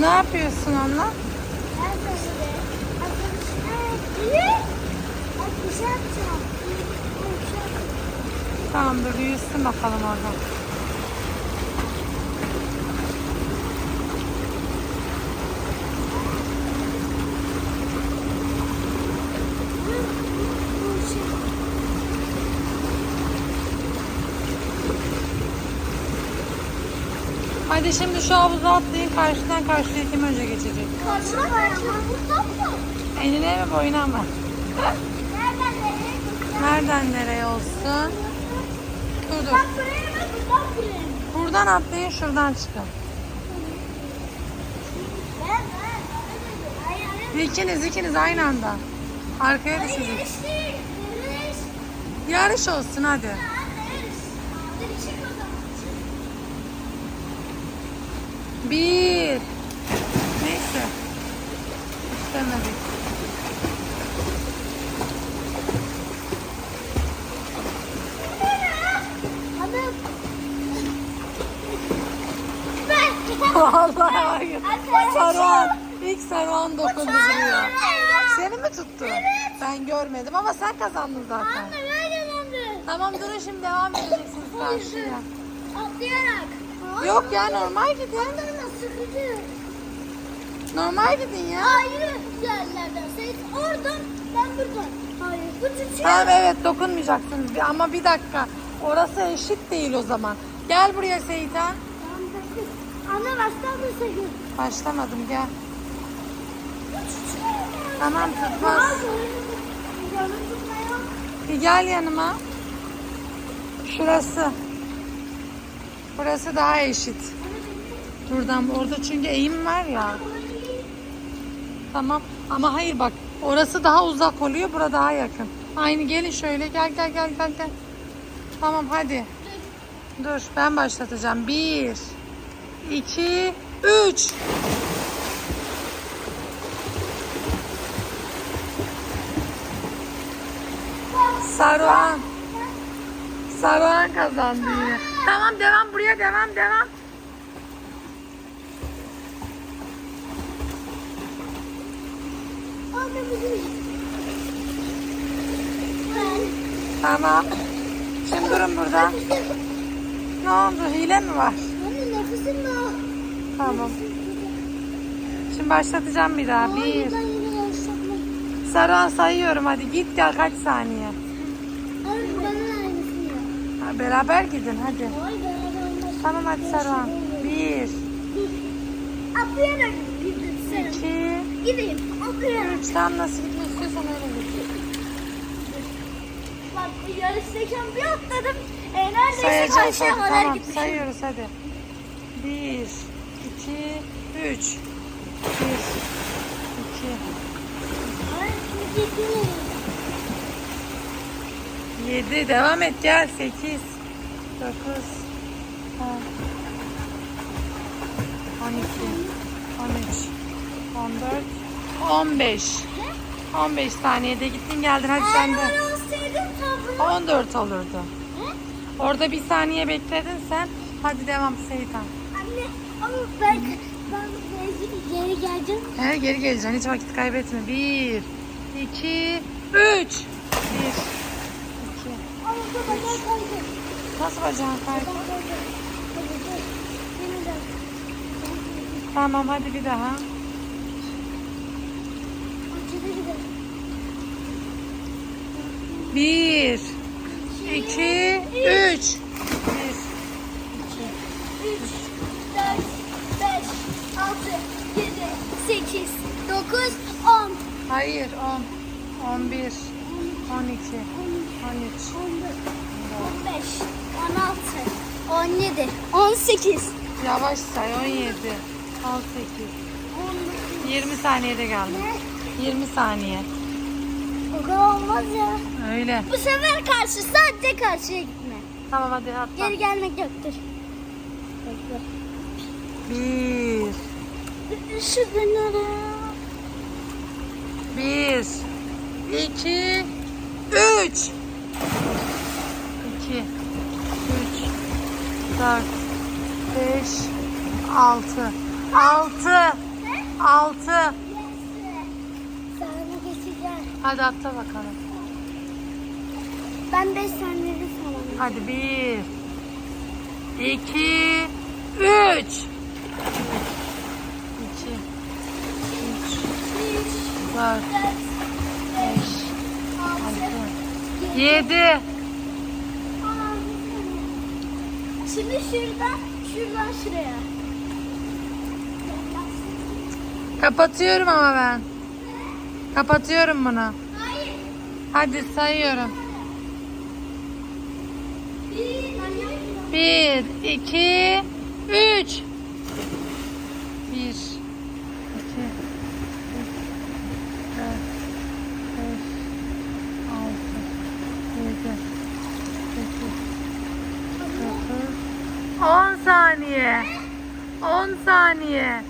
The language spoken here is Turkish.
Ne yapıyorsun onunla? Ben de böyle. Arkadaşlar. Ne? Bak bir şey yapacağım. Bir şey yapacağım. Tamam dur yüzsün bakalım orada. Bu şey. Hadi şimdi şu havuza atlayın karşıdan karşıya kim önce geçecek? Karşıma karşıma buradan mı? Eline mi boyuna mı? Nereden nereye? Nereden nereye olsun? Dur dur. Bak buraya mı buradan buraya? Buradan atlayın şuradan çıkın. İkiniz ikiniz aynı anda. Arkaya düşecek. Yarış olsun hadi. Anne yarış. Hadi çık o zaman. Çık. Bir. Neyse. İstemedik. Vallahi hayır. Saruhan. İlk Saruhan dokundu buraya. Seni mi tuttu? Ben görmedim ama sen kazandın zaten. Anne ben kazandım. Tamam durun şimdi devam edeceksiniz karşıya. Atlayarak. Yok ya normal gidin. Normal gidin ya. Hayır yerlerden. Sen oradan ben buradan. Hayır bu çiçeği. Tamam evet dokunmayacaksınız Bir- ama bir dakika. Orası eşit değil o zaman. Gel buraya Seyitan. Anne baştan sakın. Başlamadım gel. Tamam tutmaz. Bir gel yanıma. Şurası. Burası daha eşit. Buradan orada çünkü eğim var ya. Tamam ama hayır bak orası daha uzak oluyor bura daha yakın. Aynı gelin şöyle gel gel gel gel gel. Tamam hadi. Dur ben başlatacağım. Bir, iki, üç. Saruhan. Saruhan kazandı yine. Tamam devam buraya devam devam. Tamam. Şimdi durun burada. Ne oldu hile mi var? Tamam. Şimdi başlatacağım bir daha. Bir. Saruhan sayıyorum hadi git gel kaç saniye. Ha, Beraber gidin hadi. Tamam hadi Saruhan. Bir, Atlayarak gidin sen. iki, Gideyim. Üç. Tam nasıl gitmek istiyorsan öyle git. Bak bu yarıştayken bir atladım. E, neredeyse Sayacağız karşıya kadar tamam gitmişim. sayıyoruz hadi. Bir, iki, üç. Bir, iki, yedi. Devam et gel. Sekiz, dokuz, on, on iki, on üç, on dört, on beş. On beş saniyede gittin geldin hadi sen de. Eğer olsaydım tablo. On dört olurdu. He? Orada bir saniye bekledin sen. Hadi devam Seytan. Anne ama ben ben geri, geleceğim. He, geri geleceksin. Hiç vakit kaybetme. Bir, iki, üç. Bir, iki. Ama bu kadar kaydı. Nasıl bacağın kaydı? Tamam hadi bir daha. Bir, iki, üç. Dört, beş, altı, yedi, sekiz, dokuz, on. Hayır, on. On bir, on iki, on üç, on beş, on altı, on yedi, on sekiz. Yavaş say, on yedi, on sekiz. Yirmi saniyede geldim. 20 saniye. O kadar olmaz ya. Öyle. Bu sefer karşı sadece karşıya gitme. Tamam hadi atla. Geri gelmek yoktur. Bir. Şu dönere. Bir. İki. Üç. İki. Üç. Dört. Beş. Altı. Altı. Altı. Hadi atla bakalım. Ben 5 saniyede salamam. Hadi 1 2 3 2 3 4 5 7 Şimdi şuradan, şuradan şuraya. Kapatıyorum ama ben. Kapatıyorum bunu. Hayır. Hadi sayıyorum. Bir. 1 2 3 1 2 3 4 5 6 7 8 9 10 saniye 10 saniye